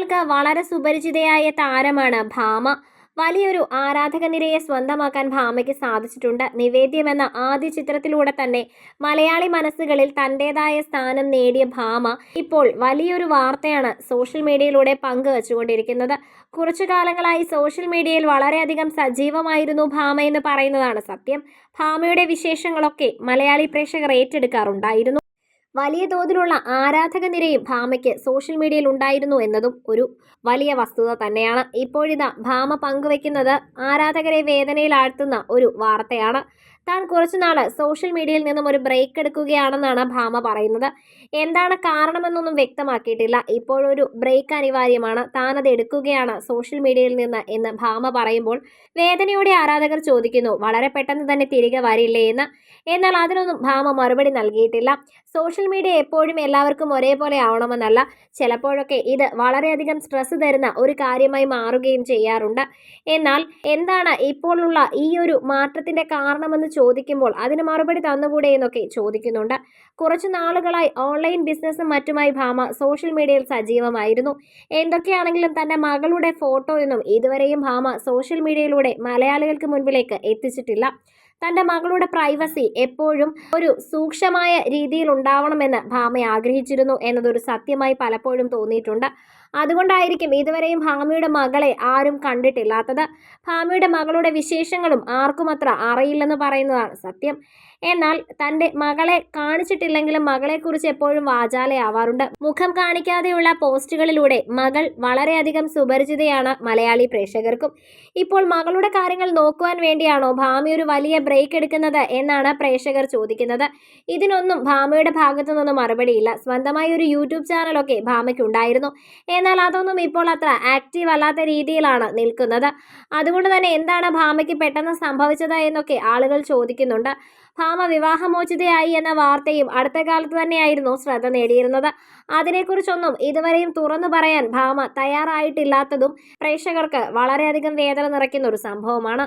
മലയാളികൾക്ക് വളരെ സുപരിചിതയായ താരമാണ് ഭാമ. വലിയൊരു ആരാധക നിരയെ സ്വന്തമാക്കാൻ ഭാമയ്ക്ക് സാധിച്ചിട്ടുണ്ട്. നിവേദ്യം എന്ന ആദ്യ ചിത്രത്തിലൂടെ തന്നെ മലയാളി മനസ്സുകളിൽ തന്റെതായ സ്ഥാനം നേടിയ ഭാമ ഇപ്പോൾ വലിയൊരു വാർത്തയാണ് സോഷ്യൽ മീഡിയയിലൂടെ പങ്കുവച്ചുകൊണ്ടിരിക്കുന്നത്. കുറച്ചു കാലങ്ങളായി സോഷ്യൽ മീഡിയയിൽ വളരെയധികം സജീവമായിരുന്നു ഭാമ എന്ന് പറയുന്നതാണ് സത്യം. ഭാമയുടെ വിശേഷങ്ങളൊക്കെ മലയാളി പ്രേക്ഷകർ ഏറ്റെടുക്കാറുണ്ടായിരുന്നു. വലിയ തോതിലുള്ള ആരാധക നിരയും ഭാമയ്ക്ക് സോഷ്യൽ മീഡിയയിൽ ഉണ്ടായിരുന്നു എന്നതും ഒരു വലിയ വസ്തുത തന്നെയാണ്. ഇപ്പോഴിതാ ഭാമ പങ്കുവെക്കുന്നത് ആരാധകരെ വേദനയിലാഴ്ത്തുന്ന ഒരു വാർത്തയാണ്. താൻ കുറച്ചുനാൾ സോഷ്യൽ മീഡിയയിൽ നിന്നും ഒരു ബ്രേക്ക് എടുക്കുകയാണെന്നാണ് ഭാമ പറയുന്നത്. എന്താണ് കാരണമെന്നൊന്നും വ്യക്തമാക്കിയിട്ടില്ല. ഇപ്പോഴൊരു ബ്രേക്ക് അനിവാര്യമാണ്. താൻ അത് എടുക്കുകയാണ് സോഷ്യൽ മീഡിയയിൽ നിന്ന് എന്ന് ഭാമ പറയുമ്പോൾ വേദനയോടെ ആരാധകർ ചോദിക്കുന്നു വളരെ പെട്ടെന്ന് തന്നെ തിരികെ വരില്ലേ എന്ന്? എന്നാൽ അതിനൊന്നും ഭാമ മറുപടി നൽകിയിട്ടില്ല. സോഷ്യൽ മീഡിയ എപ്പോഴും എല്ലാവർക്കും ഒരേപോലെ ആവണമെന്നല്ല. ചിലപ്പോഴൊക്കെ ഇത് വളരെയധികം സ്ട്രെസ് തരുന്ന ഒരു കാര്യമായി മാറുകയും ചെയ്യാറുണ്ട്. എന്നാൽ എന്താണ് ഇപ്പോഴുള്ള ഈ ഒരു മാറ്റത്തിന്റെ കാരണമെന്ന് ചോദിക്കുമ്പോൾ അതിന് മറുപടി തന്നുകൂടെ എന്നൊക്കെ ചോദിക്കുന്നുണ്ട്. കുറച്ചു നാളുകളായി ഓൺലൈൻ ബിസിനസ്സും മറ്റുമായി ഭാമ സോഷ്യൽ മീഡിയയിൽ സജീവമായിരുന്നു. എന്തൊക്കെയാണെങ്കിലും തന്റെ മകളുടെ ഫോട്ടോയൊന്നും ഇതുവരെയും ഭാമ സോഷ്യൽ മീഡിയയിലൂടെ മലയാളികൾക്ക് മുൻപിലേക്ക് എത്തിച്ചിട്ടില്ല. തന്റെ മകളുടെ പ്രൈവസി എപ്പോഴും ഒരു സൂക്ഷ്മമായ രീതിയിൽ ഉണ്ടാവണമെന്ന് ഭാമ ആഗ്രഹിച്ചിരുന്നു എന്നതൊരു സത്യമായി പലപ്പോഴും തോന്നിയിട്ടുണ്ട്. അതുകൊണ്ടായിരിക്കും ഇതുവരെയും ഭാമയുടെ മകളെ ആരും കണ്ടിട്ടില്ലാത്തത്. ഭാമയുടെ മകളുടെ വിശേഷങ്ങളും ആർക്കും അത്ര അറിയില്ലെന്ന് പറയുന്നതാണ് സത്യം. എന്നാൽ തന്റെ മകളെ കാണിച്ചിട്ടില്ലെങ്കിലും മകളെക്കുറിച്ച് എപ്പോഴും വാചാലയാവാറുണ്ട് മുഖം കാണിക്കാതെയുള്ള പോസ്റ്റുകളിലൂടെ മകൾ വളരെയധികം സുപരിചിതയാണ് മലയാളി പ്രേക്ഷകർക്കും. ഇപ്പോൾ മകളുടെ കാര്യങ്ങൾ നോക്കുവാൻ വേണ്ടിയാണോ ഭാമി ഒരു വലിയ ബ്രേക്ക് എടുക്കുന്നത് എന്നാണ് പ്രേക്ഷകർ ചോദിക്കുന്നത്. ഇതിനൊന്നും ഭാമയുടെ ഭാഗത്തു നിന്നും മറുപടിയില്ല. സ്വന്തമായി ഒരു യൂട്യൂബ് ചാനലൊക്കെ ഭാമയ്ക്ക് ഉണ്ടായിരുന്നു. എന്നാൽ അതൊന്നും ഇപ്പോൾ അത്ര ആക്റ്റീവ് അല്ലാത്ത രീതിയിലാണ് നിൽക്കുന്നത്. അതുകൊണ്ട് തന്നെ എന്താണ് ഭാമയ്ക്ക് പെട്ടെന്ന് സംഭവിച്ചത് എന്നൊക്കെ ആളുകൾ ചോദിക്കുന്നുണ്ട്. ഭാമ വിവാഹമോചിതയായി എന്ന വാർത്തയും അടുത്ത കാലത്ത് തന്നെയായിരുന്നു ശ്രദ്ധ നേടിയിരുന്നത്. അതിനെക്കുറിച്ചൊന്നും ഇതുവരെയും തുറന്നു പറയാൻ ഭാമ തയ്യാറായിട്ടില്ലാത്തതും പ്രേക്ഷകർക്ക് വളരെയധികം വേദന നിറയ്ക്കുന്ന ഒരു സംഭവമാണ്.